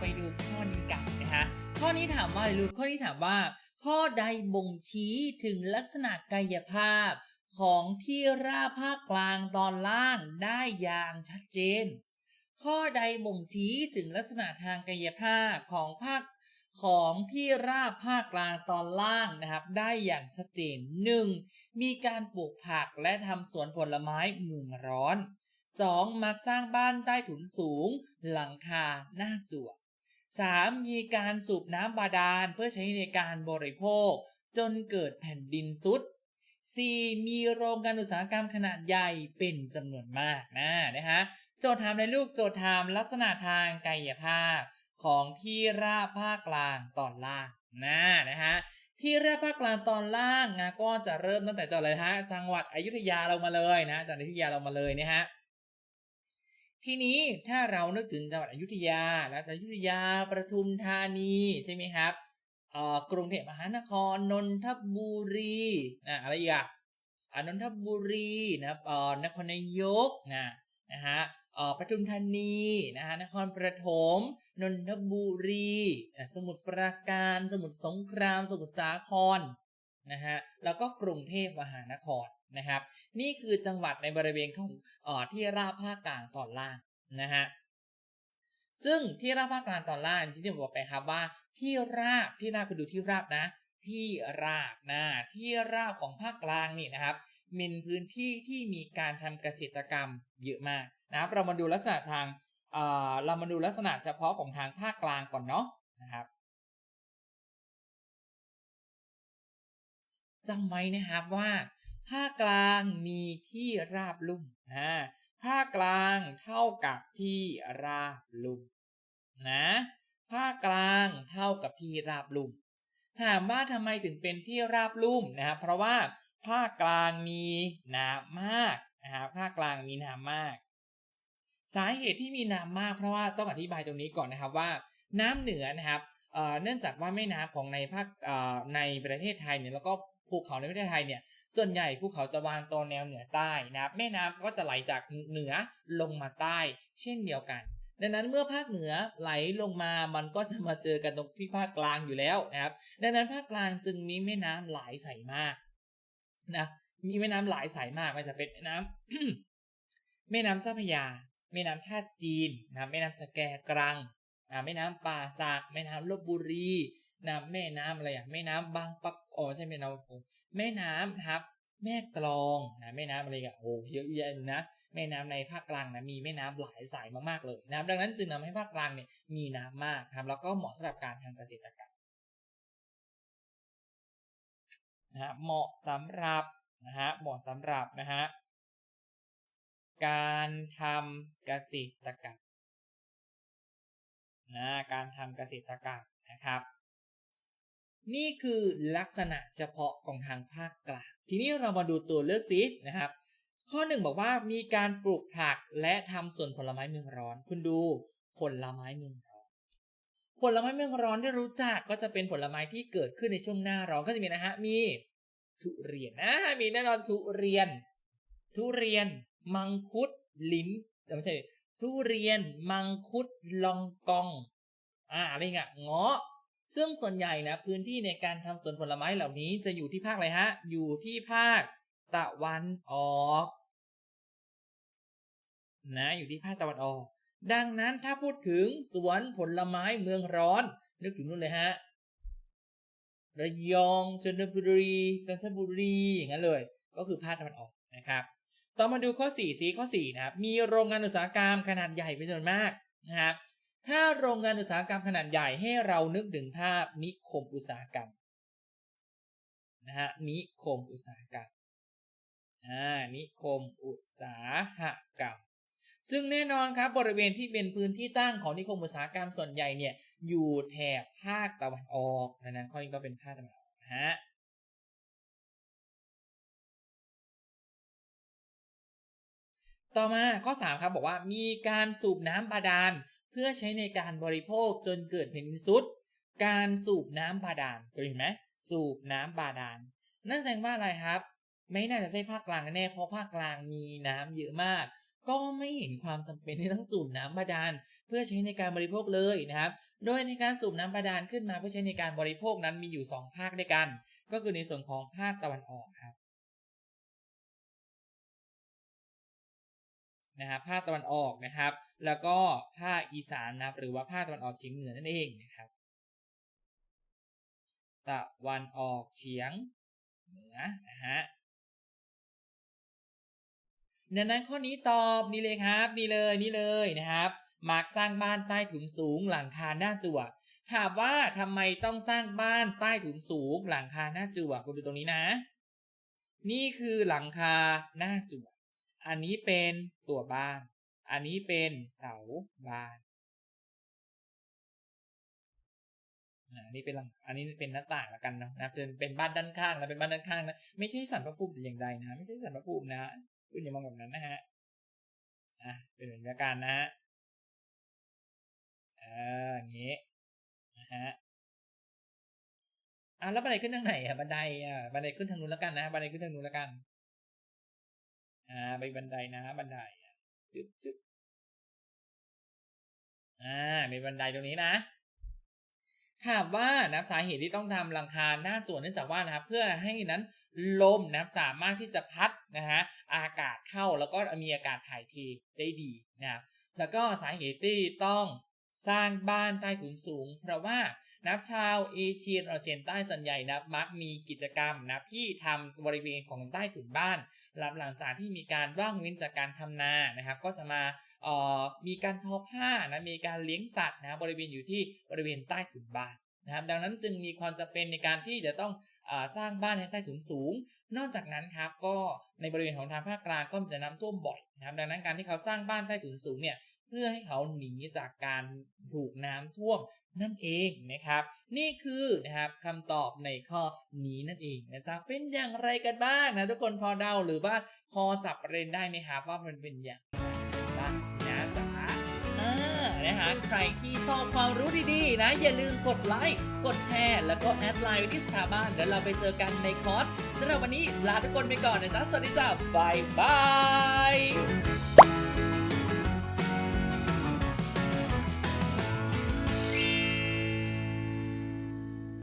ไปดูข้อนี้กันนะคะข้อนี้ถามว่าอะไรลูข้อนี้ถามว่า ข้อใดบ่งชี้ถึงลักษณะกายภาพ ของที่ราบภาคกลางตอนล่างได้อย่างชัดเจน ข้อใดบ่งชี้ถึงลักษณะทางกายภาพของภาคของที่ราบภาคกลางตอนล่างนะครับ ได้อย่างชัดเจน 1. มีการปลูกผักและทำสวนผลไม้เมืองร้อน 2. มักสร้างบ้านใต้ถุนสูง หลังคาหน้าจั่ว 3. มีการสูบน้ำบาดาลเพื่อใช้ในการบริโภค จนเกิดแผ่นดินซุด 4. มีโรงงานอุตสาหกรรมขนาดใหญ่เป็นจำนวนมากนะนะฮะโจทย์ถามในลูกโจทย์ถามลักษณะทางกายภาพ ของที่ราบภาคกลางตอนล่างนะนะฮะที่ราบภาคกลางตอนล่างนะก็จะเริ่มตั้งแต่จังหวัดอะไรฮะจังหวัดอยุธยาเรามาเลยนะจังหวัดอยุธยาเรามาเลยนะฮะ ทีนี้ถ้าเรานึกถึงจังหวัดอยุธยาแล้วอยุธยาประทุมธานีใช่ไหมครับกรุงเทพมหานครนนทบุรีนะอะไรอีกอะนนทบุรีนะนครนายกนะนะฮะเอ่อปทุมธานีนะฮะนครปฐมนนทบุรี สมุทรปราการ สมุทรสงคราม สมุทรสาคร นะฮะแล้วก็กรุงเทพมหานครนะครับ นี่คือจังหวัดในบริเวณของออที่ราบภาคกลางตอนล่างนะฮะซึ่งที่ราบภาคกลางตอนล่างที่ผมบอกไปครับว่าที่ราบที่ราบคุณดูที่ราบนะ ที่ราบนะที่ราบของภาคกลางนี่นะครับเป็นพื้นที่ที่มีการทำเกษตรกรรมเยอะมากนะครับเรามาดูลักษณะทางเออเรามาดูลักษณะเฉพาะของทางภาคกลางก่อนเนาะนะครับ จำไว้นะครับว่าภาคกลางมีที่ราบลุ่มอ่าภาคกลางเท่ากับที่ราบลุ่มนะภาคกลางเท่ากับที่ราบลุ่ม ถามว่าทำไมถึงเป็นที่ราบลุ่มนะครับเพราะว่าภาคกลางมีน้ำมากนะครับภาคกลางมีน้ำมาก สาเหตุที่มีน้ำมากเพราะว่าต้องอธิบายตรงนี้ก่อนนะครับว่า น้ำเหนือนะครับเนื่องจากว่าแม่น้ำของในภาคในประเทศไทยเนี่ยแล้วก็ ภูเขาในประเทศไทยเนี่ยส่วนใหญ่ภูเขาจะวางตัวแนวเหนือใต้นะครับแม่น้ำก็จะไหลจากเหนือลงมาใต้ เช่นเดียวกัน ดังนั้นเมื่อภาคเหนือไหลลงมามันก็จะมาเจอกันตรงที่ภาคกลางอยู่แล้วนะครับ ดังนั้นภาคกลางจึงมีแม่น้ำหลายสายมากนะมีแม่น้ำหลายสายมากมันจะเป็นแม่น้ำแม่น้ำเจ้าพระยา แม่น้ำท่าจีนนะแม่น้ำสแกกรังแม่น้ำป่าสักแม่น้ำลบบุรีนะแม่น้ำอะไรอะแม่น้ำบางปัก อ๋อใช่แม่น้ำแม่น้ำนะครับแม่กลองนะแม่น้ำอะไรอะโอ้เยอะแยะเลยนะแม่น้ำในภาคกลางนะมีแม่น้ำหลายสายมากๆเลยนะครับดังนั้นจึงทำให้ภาคกลางเนี่ยมีน้ำมากครับแล้วก็เหมาะสำหรับการทำเกษตรกรรมนะฮะเหมาะสำหรับนะฮะเหมาะสำหรับนะฮะการทำเกษตรกรรมนะการทำเกษตรกรรมนะครับ นี่คือลักษณะเฉพาะของทางภาคกลาง ทีนี้เรามาดูตัวเลือกซินะครับ ข้อหนึ่งบอกว่ามีการปลูกผักและทำสวนผลไม้เมืองร้อน คุณดูผลไม้เมืองร้อน ผลไม้เมืองร้อนที่รู้จักก็จะเป็นผลไม้ที่เกิดขึ้นในช่วงหน้าร้อนก็จะมีนะฮะมีทุเรียนนะมีแน่นอนทุเรียน ทุเรียน มังคุดลิ้นแต่ไม่ใช่ทุเรียน มังคุดลองกอง อ่าอะไรเงี้ยเงาะ ซึ่งส่วนใหญ่นะพื้นที่ในการทำสวนผลไม้เหล่านี้จะอยู่ที่ภาคอะไรฮะ อยู่ที่ภาคตะวันออกนะอยู่ที่ภาคตะวันออก ดังนั้นถ้าพูดถึงสวนผลไม้เมืองร้อน นึกถึงนู่นเลยฮะระยองชลบุรีจันทบุรีอย่างนั้นเลย ก็คือภาคตะวันออกนะครับ ต่อมาดูข้อ4สีข้อ4นะครับมีโรงงานอุตสาหกรรมขนาดใหญ่เป็นจำนวนมากนะครับ ถ้าโรงงานอุตสาหกรรมขนาดใหญ่ให้เรานึกถึงภาพนิคมอุตสาหกรรมนะฮะนิคมอุตสาหกรรมอ่านิคมอุตสาหกรรม ซึ่งแน่นอนครับบริเวณที่เป็นพื้นที่ตั้งของนิคมอุตสาหกรรมส่วนใหญ่เนี่ยอยู่แถบภาคตะวันออกดังนั้นข้อนี้ก็เป็นภาคตะวันออกนะฮะต่อมาข้อ 3 ครับ บอกว่ามีการสูบน้ำบาดาล เพื่อใช้ในการบริโภคจนเกิดแผ่นดินซุด การสูบน้ำบาดาลเคยเห็นไหมสูบน้ำบาดาลนั่นแสดงว่าอะไรครับ ไม่น่าจะใช่ภาคกลางแน่เพราะภาคกลางมีน้ำเยอะมาก ก็ไม่เห็นความจำเป็นที่ต้องสูบน้ำบาดาลเพื่อใช้ในการบริโภคเลยนะครับ โดยในการสูบน้ำบาดาลขึ้นมาเพื่อใช้ในการบริโภคนั้นมีอยู่ 2 ภาคด้วยกัน ก็คือในส่วนของภาคตะวันออกครับ นะครับภาคตะวันออกนะครับ แล้วก็ภาคอีสานนะครับหรือว่าภาคตะวันออกเฉียงเหนือนั่นเองนะครับ ตะวันออกเฉียงเหนือนะฮะดังนั้นข้อนี้ตอบนี่เลยครับนี่เลยนี่เลยนะครับมาร์กสร้างบ้านใต้ถุนสูงหลังคาหน้าจั่วถามว่าทำไมต้องสร้างบ้านใต้ถุนสูงหลังคาหน้าจั่วคุณดูตรงนี้นะ นี่คือหลังคาหน้าจั่ว อันนี้เป็นตัวบ้าน อันนี้เป็นเสาบ้านอ่าอันนี้เป็นหลังอันนี้เป็นหน้าต่างละกันเนาะนะเป็นเป็นบ้านด้านข้างนะเป็นบ้านด้านข้างนะไม่ใช่สันพระภูมิแต่อย่างใดนะไม่ใช่สันพระภูมินะคุณอย่ามองแบบนั้นนะฮะอะเป็นเหมือนกันนะฮะเอออย่างงี้นะฮะอะแล้วบันไดขึ้นทางไหนอะบันไดอะบันไดขึ้นทางนู้นแล้วกันนะบันไดขึ้นทางนู้นแล้วกัน อ่าไปบันไดนะบันไดอะจึ๊บจึ๊บอ่ามีบันไดตรงนี้นะถามว่านะครับสาเหตุที่ต้องทำหลังคาหน้าจั่วเนื่องจากว่านะครับเพื่อให้นั้นลมนะครับสามารถที่จะพัดนะฮะอากาศเข้าแล้วก็มีอากาศถ่ายเทได้ดีนะครับแล้วก็สาเหตุที่ต้องสร้างบ้านใต้ถุนสูง เพราะว่า นับชาวเอเชียตะวันออกเฉียงใต้ส่วนใหญ่นับมักมีกิจกรรมนับที่ทำบริเวณของใต้ถุนบ้าน หลังหลังจากที่มีการว่างเว้นจากการทำนานะครับ ก็จะมาเอ่อมีการทอผ้านะมีการเลี้ยงสัตว์นะบริเวณอยู่ที่บริเวณใต้ถุนบ้านนะครับ ดังนั้นจึงมีความจำเป็นในการที่จะต้องสร้างบ้านในใต้ถุนสูง นอกจากนั้นครับก็ในบริเวณของทางภาคกลางก็จะน้ำท่วมบ่อยนะครับดังนั้นการที่เขาสร้างบ้านใต้ถุนสูงเนี่ย เพื่อให้เขาหนีจากการถูกน้ำท่วมนั่นเองนะครับ นี่คือนะครับคำตอบในข้อนี้นั่นเองนะจ๊ะเป็นอย่างไรกันบ้างนะทุกคนพอเดาหรือว่าพอจับประเด็นได้ไหมครับว่ามันเป็นอย่างไรบ้างนะจ๊ะอ่านะฮะใครที่ชอบความรู้ดีๆ นะ อย่าลืมกดไลค์ กดแชร์ แล้วก็แอดไลน์ไว้ที่สถาบันเดี๋ยวเราไปเจอกันในคอร์สสำหรับวันนี้ลาทุกคนไปก่อนนะจ๊ะสวัสดีจ้าบายบาย